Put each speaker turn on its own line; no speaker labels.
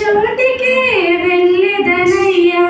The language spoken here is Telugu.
చోటికి వెళ్ళెదనయ్యా.